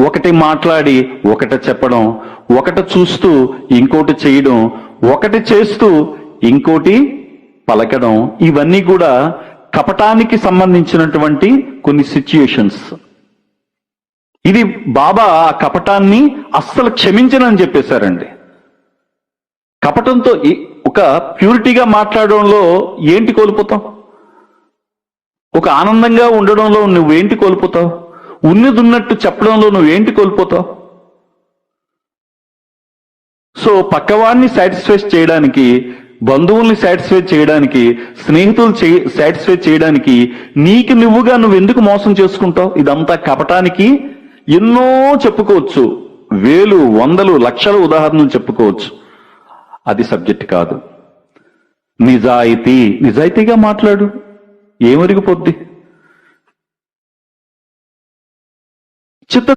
ఒకటి మాట్లాడి ఒకటి చెప్పడం ఒకటి చూస్తూ ఇంకోటి చేయడం ఒకటి చేస్తూ ఇంకోటి పలకడం ఇవన్నీ కూడా కపటానికి సంబంధించినటువంటి కొన్ని సిచ్యుయేషన్స్ ఇది బాబా ఆ కపటాన్ని అస్సలు క్షమించనని చెప్పేశారండి. కపటంతో ఒక ప్యూరిటీగా మాట్లాడడంలో ఏంటి కోల్పోతావు? ఒక ఆనందంగా ఉండడంలో నువ్వేంటి కోల్పోతావు? ఉన్నదిన్నట్టు చెప్పడంలో నువ్వేంటి కోల్పోతావు? సో పక్కవాడిని సాటిస్ఫై చేయడానికి బంధువుల్ని సాటిస్ఫై చేయడానికి స్నేహితులు సాటిస్ఫై చేయడానికి నీకు నువ్వుగా నువ్వు ఎందుకు మోసం చేసుకుంటావు? ఇదంతా కపటానికి ఎన్నో చెప్పుకోవచ్చు. వేలు వందలు లక్షల ఉదాహరణలు చెప్పుకోవచ్చు. అది సబ్జెక్ట్ కాదు. నిజాయితీ. నిజాయితీగా మాట్లాడు. ఏమరిగిపోద్ది? చిత్త